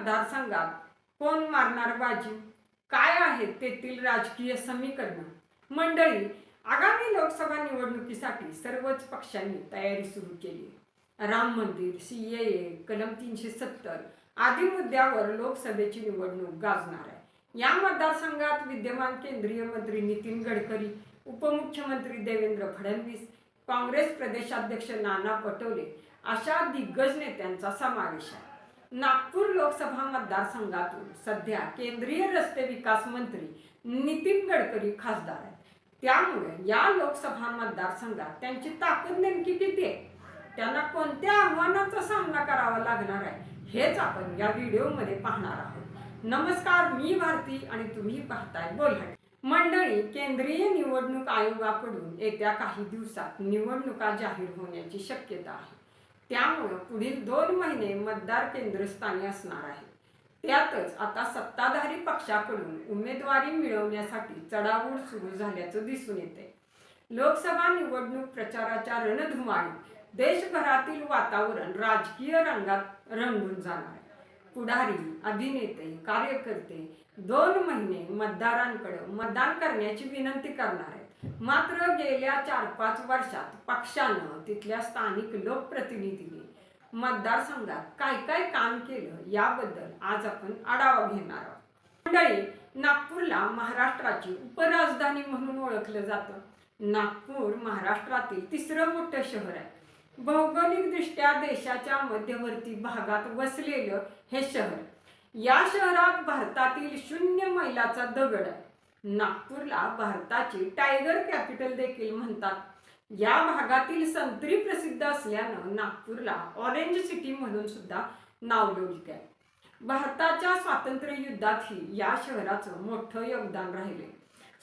मतदारसंघात कोण मारणार बाजी? काय आहेत तेथील राजकीय समीकरण? मंडळी आगामी लोकसभा निवडणुकीसाठी सर्वच पक्षांनी तयारी सुरू केली. राम मंदिर सीएए कलम तीनशे सत्तर आदी मुद्द्यावर लोकसभेची निवडणूक गाजणार आहे. या मतदारसंघात विद्यमान केंद्रीय मंत्री नितीन गडकरी उपमुख्यमंत्री देवेंद्र फडणवीस काँग्रेस प्रदेशाध्यक्ष नाना पटोले अशा दिग्गज नेत्यांचा समावेश आहे. नागपूर लोकसभा मतदारसंघातून सध्या केंद्रीय रस्ते विकास मंत्री नितीन गडकरी खासदार आहेत. त्यामुळे या लोकसभा मतदारसंघात त्यांची ताकद नेमकी किती आहे? त्यांना कोणत्या आव्हानाचा सामना करावा लागणार आहे? हेच आपण या व्हिडिओमध्ये पाहणार आहोत. नमस्कार मी भारती आणि तुम्ही पाहताय बोलहाट. मंडळी केंद्रीय निवडणूक आयोगाकडून येत्या काही दिवसात निवडणुका जाहीर होण्याची शक्यता आहे. त्यामुळे पुढील दोन महिने मतदार केंद्रस्थानी असणार आहे. त्यातच आता सत्ताधारी पक्षाकडून उमेदवारी मिळवण्यासाठी चढाओढ सुरू झाल्याचं दिसून येते लोकसभा निवडणूक प्रचाराच्या रणधुमाळीत देशभरातील वातावरण राजकीय रंगात रंगून जाणार आहे. पुढारी अभिनेते कार्यकर्ते दोन महिने मतदारांकडे मतदान करण्याची विनंती करणार आहेत. मात्र गेल्या चार पाच वर्षात पक्षानं तिथल्या स्थानिक लोकप्रतिनिधींनी मतदारसंघात काय काय काम केलं याबद्दल आज आपण आढावा घेणार आहोत. मंडळी नागपूरला महाराष्ट्राची उपराजधानी म्हणून ओळखलं जातं. नागपूर महाराष्ट्रातील तिसरं मोठं शहर आहे. भौगोलिकदृष्ट्या देशाच्या मध्यवर्ती भागात वसलेलं हे शहर. या शहरात भारतातील शून्य मैलाचा दगड आहे. नागपूरला भारताची टायगर कॅपिटल देखील म्हणतात. या भागातील संत्री प्रसिद्ध असल्यानं नागपूरला ऑरेंज सिटी म्हणून सुद्धा नावलौकिक आहे भारताच्या स्वातंत्र्य युद्धातही या शहराचं मोठं योगदान राहिले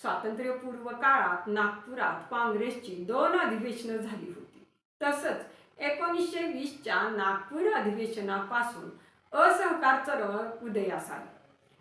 स्वातंत्र्यपूर्व काळात नागपुरात काँग्रेसची दोन अधिवेशनं झाली होती. तसंच एकोणीसशे वीसच्या नागपूर अधिवेशनापासून असहकार चळवळ उदयास आली.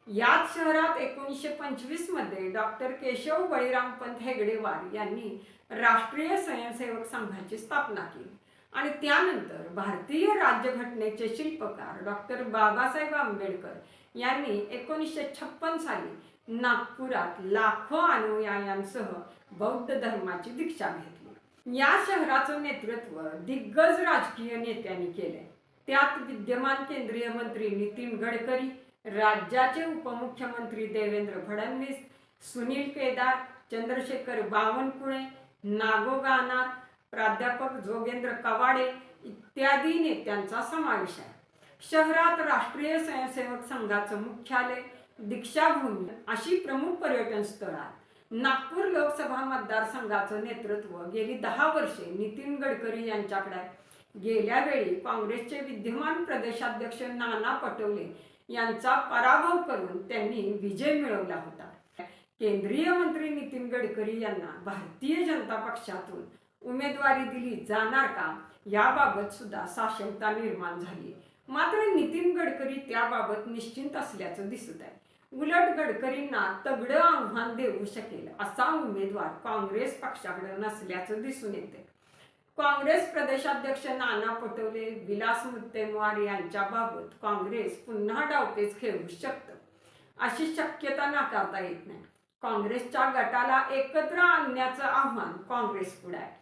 याच शहरात एकोणीसशे पंचवीसमध्ये डॉक्टर केशव बळीरामपंत हेगडेवार यांनी राष्ट्रीय स्वयंसेवक संघाची स्थापना केली. आणि त्यानंतर भारतीय राज्यघटनेचे शिल्पकार डॉक्टर बाबासाहेब आंबेडकर यांनी एकोणीसशे छप्पन साली नागपुरात लाखो अनुयायांसह बौद्ध धर्माची दीक्षा घेतली. या शहराचं नेतृत्व दिग्गज राजकीय नेत्यांनी केले त्यात विद्यमान केंद्रीय मंत्री नितीन गडकरी राज्याचे उपमुख्यमंत्री देवेंद्र फडणवीस सुनील केदार चंद्रशेखर बावनकुळे नागोगानार प्राध्यापक जोगेंद्र कवाडे इत्यादी नेत्यांचा समावेश आहे. शहरात राष्ट्रीय स्वयंसेवक संघाचं मुख्यालय दीक्षाभूमी अशी प्रमुख पर्यटन स्थळं आहेत. नागपूर लोकसभा मतदारसंघाचं नेतृत्व गेली दहा वर्षे नितीन गडकरी यांच्याकडे गेल्यावेळी गेल्या वेळी काँग्रेसचे विद्यमान प्रदेशाध्यक्ष नाना पटोले यांचा पराभव करून त्यांनी विजय मिळवला होता. केंद्रीय मंत्री नितीन गडकरी यांना भारतीय जनता पक्षातून उमेदवारी दिली जाणार का? याबाबत सुद्धा साशंकता निर्माण झाली. मात्र नितीन गडकरी त्याबाबत निश्चिंत असल्याचं दिसत आहे. उलट गडकरींना तगडं आव्हान देऊ शकेल असा उमेदवार काँग्रेस पक्षाकडे नसल्याचं दिसून येते काँग्रेस प्रदेशाध्यक्ष नाना पटोले विलास मुत्तेमवार यांच्याबाबत काँग्रेस पुन्हा डावपेच खेळू शकतं. अशी शक्यता नाकारता येत नाही. काँग्रेसच्या गटाला एकत्र आणण्याचं आव्हान काँग्रेस पुढे आहे.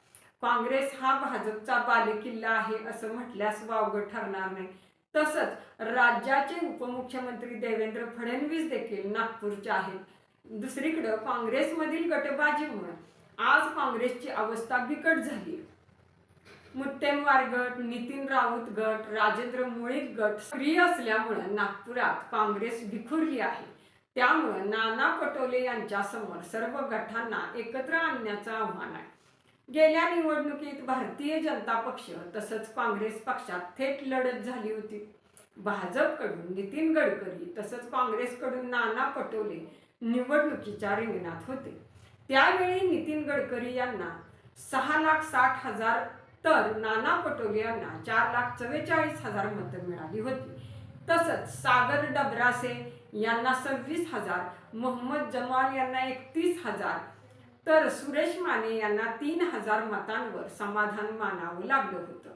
काँग्रेस हा भाजपचा बालेकिल्ला आहे असं म्हटल्यास वावगं ठरणार नाही. तसंच राज्याचे उपमुख्यमंत्री देवेंद्र फडणवीस देखील नागपूरचे आहेत. दुसरीकडं काँग्रेसमधील गटबाजीमुळे आज काँग्रेसची अवस्था बिकट झाली मुत्तेमवार गट नितीन राऊत गट राजेंद्र मुळीक गट स्त्री असल्यामुळे नागपुरात काँग्रेस विखुरली आहे. त्यामुळे नाना पटोले यांच्यासमोर सर्व गटांना एकत्र आणण्याचं आव्हान आहे. गेल्या निवडणुकीत भारतीय जनता पक्ष तसंच काँग्रेस पक्षात थेट लढत झाली होती. भाजपकडून नितीन गडकरी तसंच काँग्रेसकडून नाना पटोले निवडणुकीच्या रिंगणात होते. त्यावेळी नितीन गडकरी यांना सहा लाख साठ हजार तर नाना पटोले यांना चार लाख चव्वेचाळीस हजार मतं मिळाली होती. तसंच सागर डबरासे यांना सव्वीस हजार मोहम्मद जमाल यांना एकतीस हजार तर सुरेश माने यांना तीन हजार मतांवर समाधान मानावं लागलं होतं.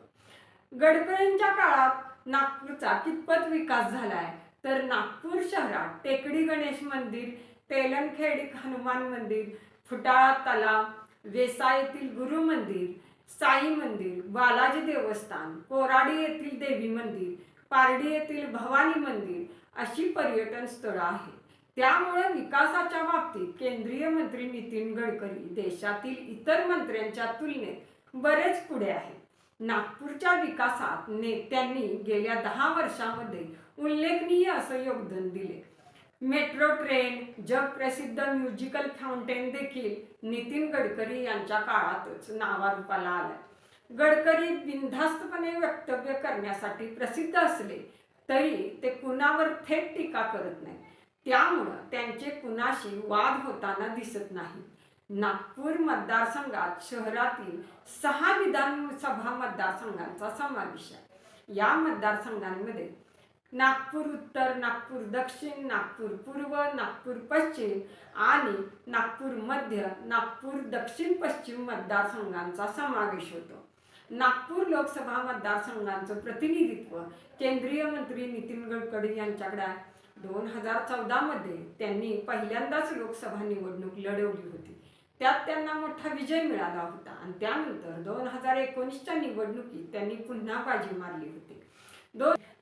गडकरींच्या काळात नागपूरचा कितपत विकास झालाय? तर नागपूर शहरात टेकडी गणेश मंदिर तेलणखेडी हनुमान मंदिर फुटाळा तलाव वेसा येथील गुरु मंदिर साई मंदिर बालाजी देवस्थान कोराडी येथील देवी मंदिर पारडी येथील भवानी मंदिर अशी पर्यटन स्थळं आहेत. त्यामुळे विकासाच्या बाबतीत केंद्रीय मंत्री नितीन गडकरी देशातील इतर मंत्र्यांच्या तुलनेत बरेच पुढे आहेत. नागपूरच्या विकासात नेत्यांनी गेल्या दहा वर्षामध्ये उल्लेखनीय असं योगदान दिले. मेट्रो ट्रेन जगप्रसिद्ध म्युझिकल फाउंटेन देखील नितीन गडकरी यांच्या काळातच नावारूपाला आलं. गडकरी बिनधास्तपणे वक्तव्य करण्यासाठी प्रसिद्ध असले तरी ते कुणावर थेट टीका करत नाही त्यामुळं त्यांचे कुणाशी वाद होताना दिसत नाही. नागपूर मतदारसंघात शहरातील सहा विधानसभा मतदारसंघांचा समावेश आहे. या मतदारसंघांमध्ये नागपूर उत्तर नागपूर दक्षिण नागपूर पूर्व नागपूर पश्चिम आणि नागपूर मध्य नागपूर दक्षिण पश्चिम मतदारसंघांचा समावेश होतो. नागपूर लोकसभा मतदारसंघांचं प्रतिनिधित्व केंद्रीय मंत्री नितीन गडकरी यांच्याकडे आहे. दोन हजार चौदामध्ये त्यांनी पहिल्यांदाच लोकसभा निवडणूक लढवली होती. त्यात त्यांना मोठा विजय मिळाला होता आणि त्यानंतर दोन हजार एकोणीसच्या निवडणुकीत त्यांनी पुन्हा बाजी मारली होती.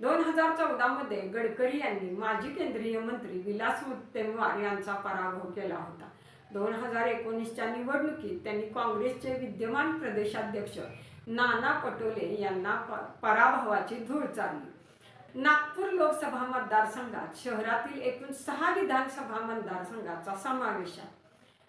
दोन हजार चौदामध्ये गडकरी यांनी माजी केंद्रीय मंत्री विलास मुत्तेमवार यांचा पराभव केला होता. दोन हजार एकोणीसच्या निवडणुकीत त्यांनी काँग्रेसचे विद्यमान प्रदेशाध्यक्ष नाना पटोले यांना पराभवाची धूळ चालली नागपूर लोकसभा मतदारसंघात शहरातील एकूण सहा विधानसभा मतदारसंघाचा समावेश आहे.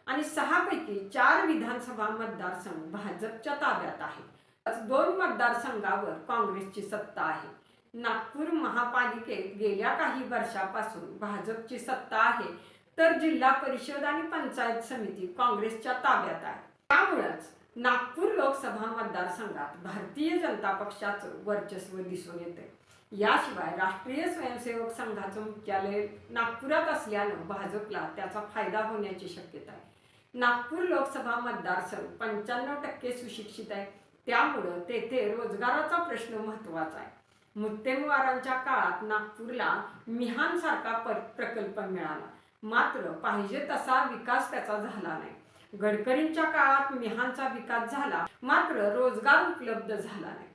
आणि सहापैकी चार विधानसभा मतदारसंघ भाजपच्या ताब्यात आहे दोन मतदारसंघावर काँग्रेसची सत्ता आहे. नागपूर महापालिकेत गेल्या काही वर्षापासून भाजपची सत्ता आहे तर जिल्हा परिषद आणि पंचायत समिती काँग्रेसच्या ताब्यात आहे. त्यामुळेच नागपूर लोकसभा मतदारसंघात भारतीय जनता पक्षाचं वर्चस्व दिसून येते याशिवाय राष्ट्रीय स्वयंसेवक संघाचं मुख्यालय नागपुरात असल्यानं भाजपला त्याचा फायदा होण्याची शक्यता आहे. नागपूर लोकसभा मतदारसंघ पंच्याण्णव टक्के सुशिक्षित आहे. त्यामुळं तेथे रोजगाराचा प्रश्न महत्त्वाचा आहे. मुत्तेमवारांच्या काळात नागपूरला मिहानसारखा प्रकल्प मिळाला. मात्र पाहिजे तसा विकास त्याचा झाला नाही. गडकरींच्या काळात मिहानचा विकास झाला मात्र रोजगार उपलब्ध झाला नाही.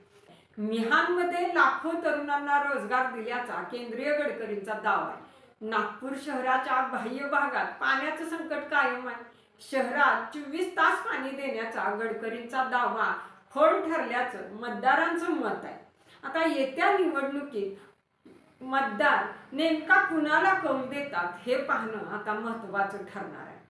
मिहानमध्ये लाखो तरुणांना रोजगार दिल्याचा केंद्रीय गडकरींचा दावा आहे. नागपूर शहराच्या बाह्य भागात पाण्याचं संकट कायम आहे. शहरात चोवीस तास पाणी देण्याचा गडकरींचा दावा खोल ठरल्याचं मतदारांचं मत आहे. आता येत्या निवडणुकीत मतदार नेमका कुणाला कौल देतात हे पाहणं आता महत्वाचं ठरणार आहे.